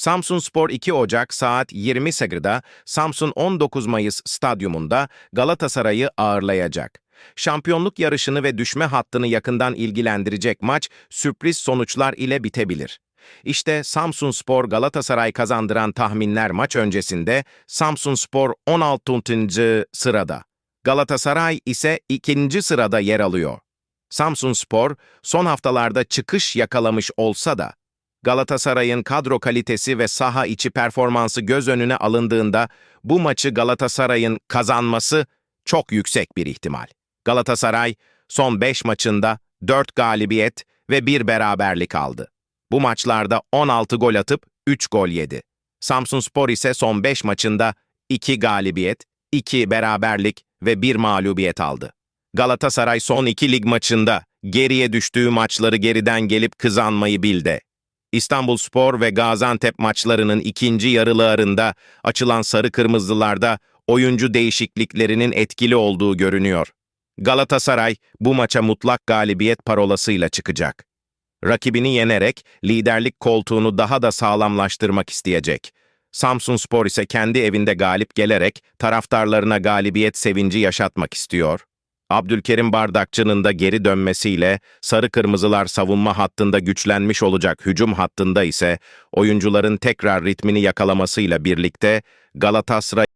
Samsun Spor 2 Ocak saat 20.00'da Samsun 19 Mayıs stadyumunda Galatasaray'ı ağırlayacak. Şampiyonluk yarışını ve düşme hattını yakından ilgilendirecek maç sürpriz sonuçlar ile bitebilir. İşte Samsun Spor Galatasaray kazandıran tahminler maç öncesinde Samsun Spor 16. sırada. Galatasaray ise 2. sırada yer alıyor. Samsun Spor son haftalarda çıkış yakalamış olsa da Galatasaray'ın kadro kalitesi ve saha içi performansı göz önüne alındığında bu maçı Galatasaray'ın kazanması çok yüksek bir ihtimal. Galatasaray son 5 maçında 4 galibiyet ve 1 beraberlik aldı. Bu maçlarda 16 gol atıp 3 gol yedi. Samsunspor ise son 5 maçında 2 galibiyet, 2 beraberlik ve 1 mağlubiyet aldı. Galatasaray son 2 lig maçında geriye düştüğü maçları geriden gelip kazanmayı bildi. İstanbulspor ve Gaziantep maçlarının ikinci yarılarında açılan sarı kırmızılarda oyuncu değişikliklerinin etkili olduğu görünüyor. Galatasaray bu maça mutlak galibiyet parolasıyla çıkacak. Rakibini yenerek liderlik koltuğunu daha da sağlamlaştırmak isteyecek. Samsunspor ise kendi evinde galip gelerek taraftarlarına galibiyet sevinci yaşatmak istiyor. Abdülkerim Bardakçı'nın da geri dönmesiyle sarı kırmızılar savunma hattında güçlenmiş olacak hücum hattında ise oyuncuların tekrar ritmini yakalamasıyla birlikte Galatasaray